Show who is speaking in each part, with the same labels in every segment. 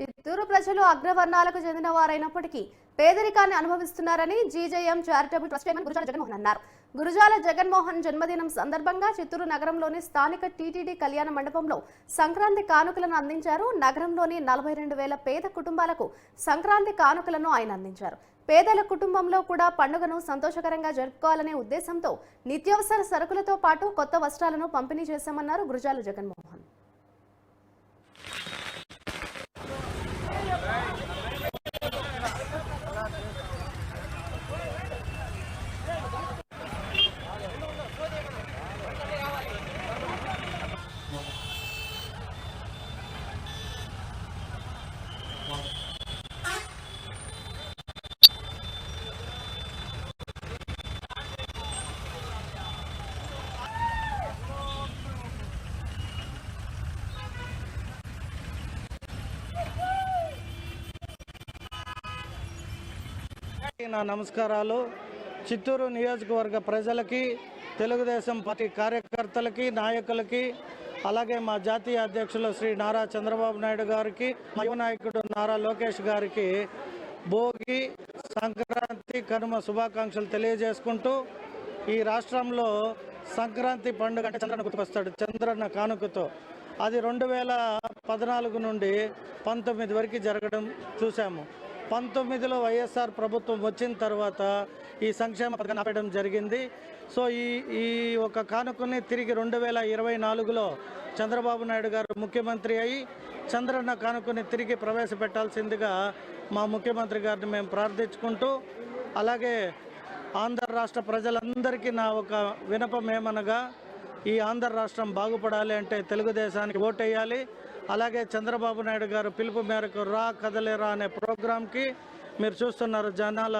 Speaker 1: చిత్తూరు ప్రజలు అగ్రవర్ణాలకు చెందిన వారైనప్పటికీ పేదరికాన్ని అనుభవిస్తున్నారని GJM charitable trust chairman Gurujala Jaganmohan అన్నారు. గురుజాల జగన్మోహన్ జన్మదినం సందర్భంగా చిత్తూరు నగరంలోని స్థానిక టీటీడీ కళ్యాణ మండపంలో సంక్రాంతి కానుకలను అందించారు. నగరంలోని నలభై రెండు వేల పేద కుటుంబాలకు సంక్రాంతి కానుకలను ఆయన అందించారు. పేదల కుటుంబంలో కూడా పండుగను సంతోషకరంగా జరుపుకోవాలనే ఉద్దేశంతో నిత్యావసర సరుకులతో పాటు కొత్త వస్త్రాలను పంపిణీ చేశామన్నారు గురుజాల జగన్మోహన్.
Speaker 2: నా నమస్కారాలు. చిత్తూరు నియోజకవర్గ ప్రజలకి తెలుగుదేశం పార్టీ కార్యకర్తలకి నాయకులకి అలాగే మా జాతీయ అధ్యక్షులు శ్రీ నారా చంద్రబాబు నాయుడు గారికి మా యువ నాయకుడు నారా లోకేష్ గారికి భోగి సంక్రాంతి కనుమ శుభాకాంక్షలు తెలియజేసుకుంటూ ఈ రాష్ట్రంలో సంక్రాంతి పండుగ అంటే చంద్రన్న గుర్తుకొస్తాడు చంద్రన్న కానుకతో. అది రెండు వేల పద్నాలుగు నుండి పంతొమ్మిది వరకు జరగడం చూసాము పంతొమ్మిదిలో వైఎస్ఆర్ ప్రభుత్వం వచ్చిన తర్వాత ఈ సంక్షేమ పథకాన్ని ఆపేయడం జరిగింది. సో ఈ ఈ ఒక కానుకని తిరిగి రెండు వేల ఇరవై నాలుగులో చంద్రబాబు నాయుడు గారు ముఖ్యమంత్రి అయి చంద్రన్న కానుకని తిరిగి ప్రవేశపెట్టాల్సిందిగా మా ముఖ్యమంత్రి గారిని మేము ప్రార్థించుకుంటూ అలాగే ఆంధ్ర రాష్ట్ర ప్రజలందరికీ నా ఒక వినపం ఏమనగా ఈ ఆంధ్ర రాష్ట్రం బాగుపడాలి అంటే తెలుగుదేశానికి ఓటేయాలి. అలాగే చంద్రబాబు నాయుడు గారు పిలుపు మేరకు రా కదలేరా అనే ప్రోగ్రాంకి మీరు చూస్తున్నారు జనాల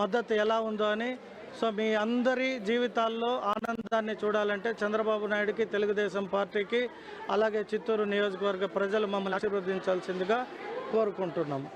Speaker 2: మద్దతు ఎలా ఉందో అని. సో మీ అందరి జీవితాల్లో ఆనందాన్ని చూడాలంటే చంద్రబాబు నాయుడుకి తెలుగుదేశం పార్టీకి అలాగే చిత్తూరు నియోజకవర్గ ప్రజలు మమ్మల్ని ఆశీర్వదించాల్సిందిగా కోరుకుంటున్నాము.